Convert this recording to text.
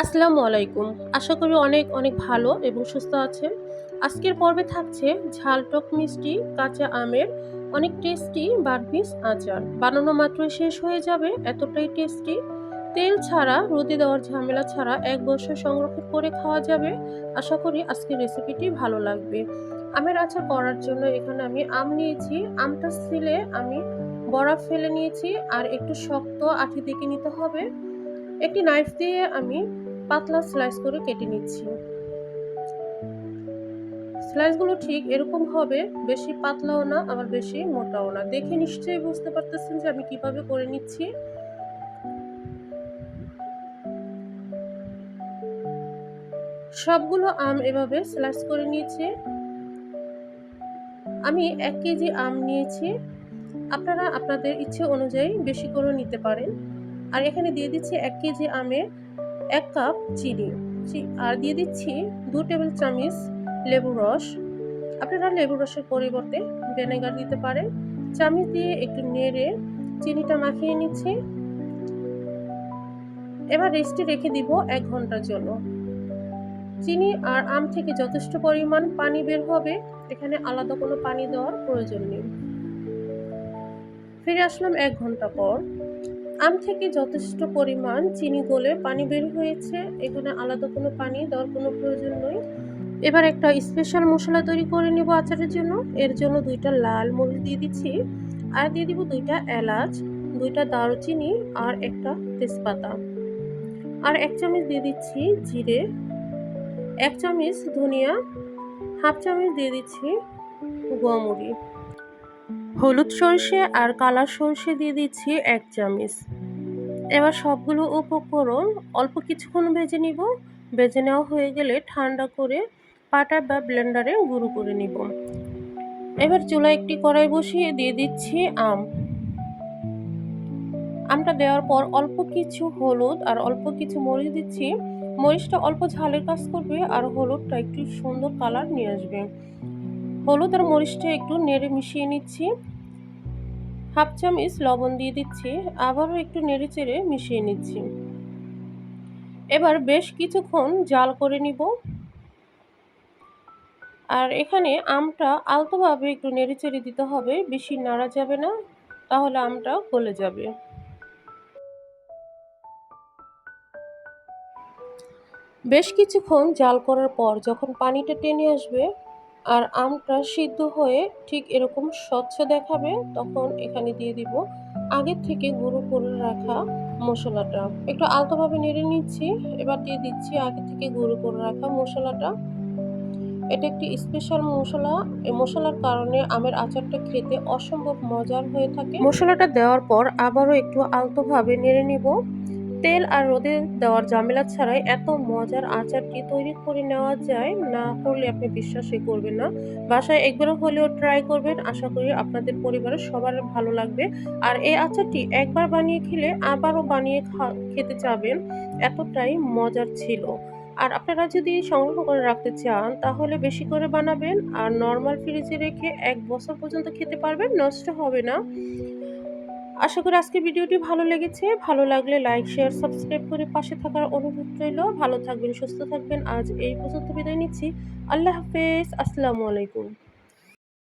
আসসালামু আলাইকুম। আশা করি অনেক অনেক ভালো এবং সুস্থ আছেন। আজকের পর্বে থাকছে ঝাল টক মিষ্টি, কাঁচা আমের অনেক টেস্টি বারবিস আচার। বানানো মাত্রই শেষ হয়ে যাবে, এতটাই টেস্টি তেল ছাড়া রোদে দেওয়ার ঝামেলা ছাড়া এক বছর সংরক্ষণ করে খাওয়া যাবে। আশা করি আজকের রেসিপিটি ভালো লাগবে। আমের আচার করার জন্য এখানে আমি আম নিয়েছি। আমটা ছিলে আমি বরফ ফেলে নিয়েছি আর একটু শক্ত আঠি দিকে নিতে হবে। একটি নাইফ দিয়ে আমি পাতলা স্লাইস করে কেটে নিচ্ছি। স্লাইসগুলো ঠিক এরকম হবে, বেশি পাতলাও না, আবার বেশি মোটাও না। দেখে নিশ্চয়ই বুঝতে পারতেছেন যে আমি কীভাবে করে নিচ্ছি। সবগুলো আম এভাবে স্লাইস করে নিয়েছি। আমি এক কেজি আম নিয়েছি। আপনারা আপনাদের ইচ্ছে অনুযায়ী বেশি করে নিতে পারেন। আর এখানে দিয়ে দিচ্ছি এক কেজি আমে এক কাপ চিনি। আর দিয়ে দিচ্ছি দু টেবিল চামচ লেবু রস। আপনারা লেবু রসের পরিবর্তে ভিনেগার দিতে পারেন। চামচ দিয়ে একটু নেড়ে চিনিটা মাখিয়ে নিচ্ছি। এবার রেস্টে রেখে দিব এক ঘণ্টার জন্য। চিনি আর আম থেকে যথেষ্ট পরিমাণ পানি বের হবে। এখানে আলাদা কোনো পানি দেওয়ার প্রয়োজন নেই। ফিরে আসলাম এক ঘণ্টা পর। আম থেকে যথেষ্ট পরিমাণ চিনি গলে পানি বের হয়েছে। এখানে আলাদা কোনো পানি দেওয়ার কোনো প্রয়োজন নেই। এবার একটা স্পেশাল মশলা তৈরি করে নেব আচারের জন্য। এর জন্য দুইটা লাল মরিচ দিয়ে দিচ্ছি। আর দিয়ে দিব দুইটা এলাচ, দুইটা দারুচিনি আর একটা তেজপাতা। আর এক চামচ দিয়ে দিচ্ছি জিরে, এক চামচ ধনিয়া, হাফ চামচ দিয়ে দিচ্ছি গোয়ামুড়ি হলুদ সর্ষে আর কালা সর্ষে দিয়ে দিচ্ছি এক চামচ। এবার সবগুলো উপকরণ অল্প কিছুক্ষণ ভেজে নিব। ভেজে নেওয়া হয়ে গেলে ঠান্ডা করে পাটা বা ব্লেন্ডারে গুঁড়ো করে নিব। এবার চুলা একটি কড়াই বসিয়ে দিয়ে দিচ্ছি আম। আমটা দেওয়ার পর অল্প কিছু হলুদ আর অল্প কিছু মরিচ দিচ্ছি। মরিচটা অল্প ঝালের কাজ করবে আর হলুদটা একটু সুন্দর কালার নিয়ে আসবে। হলুদ আর মরিচটা একটু নেড়ে মিশিয়ে নিচ্ছি। হাফ চামচ লবণ দিয়ে দিচ্ছি, আবারও একটু নেড়ে চেড়ে মিশিয়ে নিচ্ছি। এবার বেশ কিছুক্ষণ জাল করে নিব। আর এখানে আমটা আলতোভাবে একটু নেড়ে চেড়ে দিতে হবে, বেশি নাড়া যাবে না, তাহলে আমটা গলে যাবে। বেশ কিছুক্ষণ জাল করার পর যখন পানিটা টেনে আসবে আর আমটা সিদ্ধ হয়ে ঠিক এরকম স্বচ্ছ দেখাবে, তখন এখানে দিয়ে দিব আগের থেকে গুঁড়ো করে রাখা মশলাটা। একটু আলতোভাবে নেড়ে নিচ্ছি, এবার দিয়ে দিচ্ছি আগে থেকে গুঁড়ো করে রাখা মশলাটা। এটা একটি স্পেশাল মশলা এই মশলার কারণে আমের আচারটা খেতে অসম্ভব মজার হয়ে থাকে। মশলাটা দেওয়ার পর আবারও একটু আলতোভাবে নেড়ে নিব। তেল আর রোদে দেওয়ার ঝামেলা ছাড়াই এত মজার আচারটি তৈরি করে নেওয়া যায়? না করলে আপনি বিশ্বাসই করবেন না। বাসায় একবার হলেও ট্রাই করবেন। আশা করি আপনাদের পরিবারের সবার ভালো লাগবে। আর এই আচারটি একবার বানিয়ে খেলে আবারও বানিয়ে খেতে চাবেন। এতটাই মজার ছিল। আর আপনারা যদি সংগ্রহ করে রাখতে চান, তাহলে বেশি করে বানাবেন। আর নর্মাল ফ্রিজে রেখে এক বছর পর্যন্ত খেতে পারবেন। নষ্ট হবে না। আশা করি আজকের ভিডিওটি ভালো লেগেছে। ভালো লাগলে লাইক শেয়ার সাবস্ক্রাইব করে পাশে থাকার অনুরোধ রইল। ভালো থাকবেন, সুস্থ থাকবেন। আজ এই পর্যন্ত বিদায় নিচ্ছি। আল্লাহ হাফেজ। আসসালামু আলাইকুম।